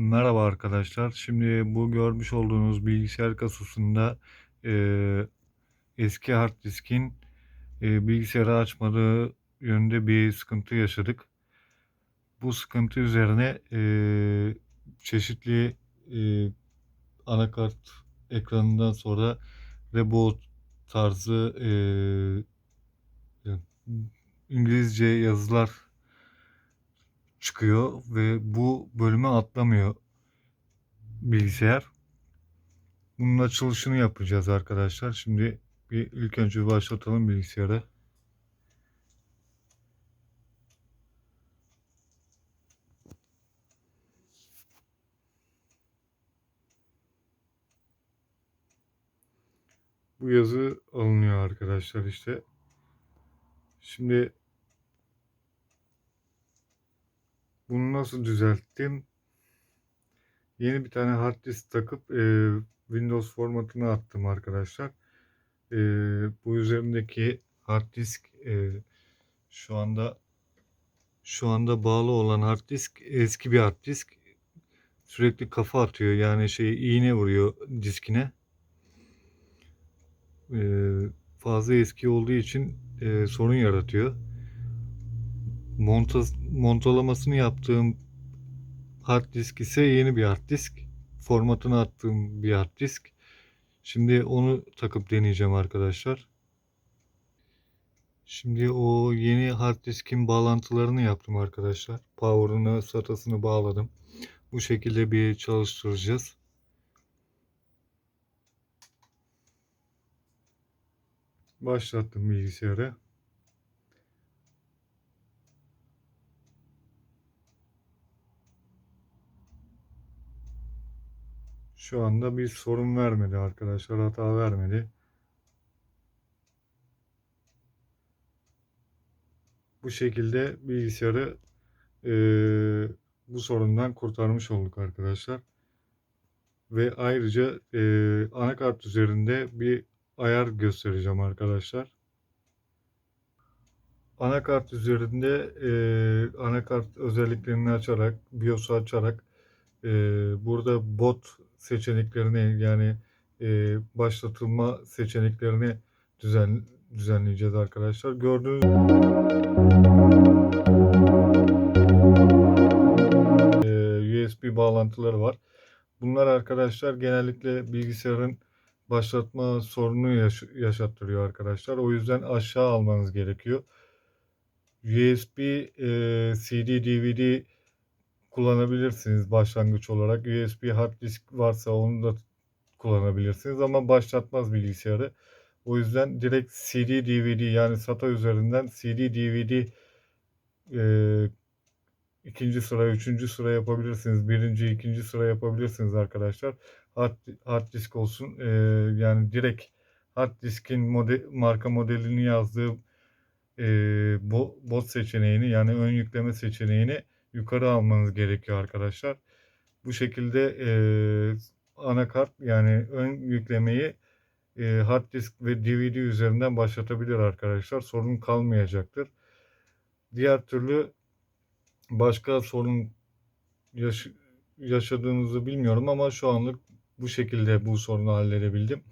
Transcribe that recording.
Merhaba arkadaşlar. Şimdi bu görmüş olduğunuz bilgisayar kasasında e, eski hard diskin e, bilgisayarı açmadığı yönde bir sıkıntı yaşadık. Bu sıkıntı üzerine e, çeşitli e, anakart ekranından sonra reboot tarzı e, İngilizce yazılar çıkıyor ve bu bölüme atlamıyor bilgisayar. Bunun açılışını yapacağız arkadaşlar. Şimdi bir ilk önce başlatalım bilgisayarı. Bu yazı alınıyor arkadaşlar işte. Şimdi bunu nasıl düzelttim? Yeni bir tane hard disk takıp e, Windows formatını attım arkadaşlar. E, bu üzerindeki hard disk e, şu anda şu anda bağlı olan hard disk eski bir hard disk. Sürekli kafa atıyor yani şey iğne vuruyor diskine. E, fazla eski olduğu için e, sorun yaratıyor. Monta, montalamasını yaptığım hard disk ise yeni bir hard disk. Formatını attığım bir hard disk. Şimdi onu takıp deneyeceğim arkadaşlar. Şimdi o yeni hard diskin bağlantılarını yaptım arkadaşlar. Power'ını, SATA'sını bağladım. Bu şekilde bir çalıştıracağız. Başlattım bilgisayarı. Şu anda bir sorun vermedi arkadaşlar. Hata vermedi. Bu şekilde bilgisayarı e, bu sorundan kurtarmış olduk arkadaşlar. Ve ayrıca e, anakart üzerinde bir ayar göstereceğim arkadaşlar. Anakart üzerinde e, anakart özelliklerini açarak, BIOS'u açarak e, burada bot seçeneklerini yani e, başlatılma seçeneklerini düzen, düzenleyeceğiz arkadaşlar. Gördüğünüz e, USB bağlantıları var. Bunlar arkadaşlar genellikle bilgisayarın başlatma sorunu yaş yaşattırıyor arkadaşlar. O yüzden aşağı almanız gerekiyor. USB, e, CD, DVD kullanabilirsiniz başlangıç olarak. USB hard disk varsa onu da kullanabilirsiniz ama başlatmaz bilgisayarı. O yüzden direkt CD DVD yani SATA üzerinden CD DVD e, ikinci sıra, üçüncü sıra yapabilirsiniz. Birinci, ikinci sıra yapabilirsiniz arkadaşlar. Hard, hard disk olsun. E, yani direkt hard diskin model, marka modelini yazdığı e, bot seçeneğini yani ön yükleme seçeneğini yukarı almanız gerekiyor arkadaşlar. Bu şekilde e, anakart yani ön yüklemeyi e, hard disk ve DVD üzerinden başlatabilir arkadaşlar. Sorun kalmayacaktır. Diğer türlü başka sorun yaş yaşadığınızı bilmiyorum ama şu anlık bu şekilde bu sorunu halledebildim.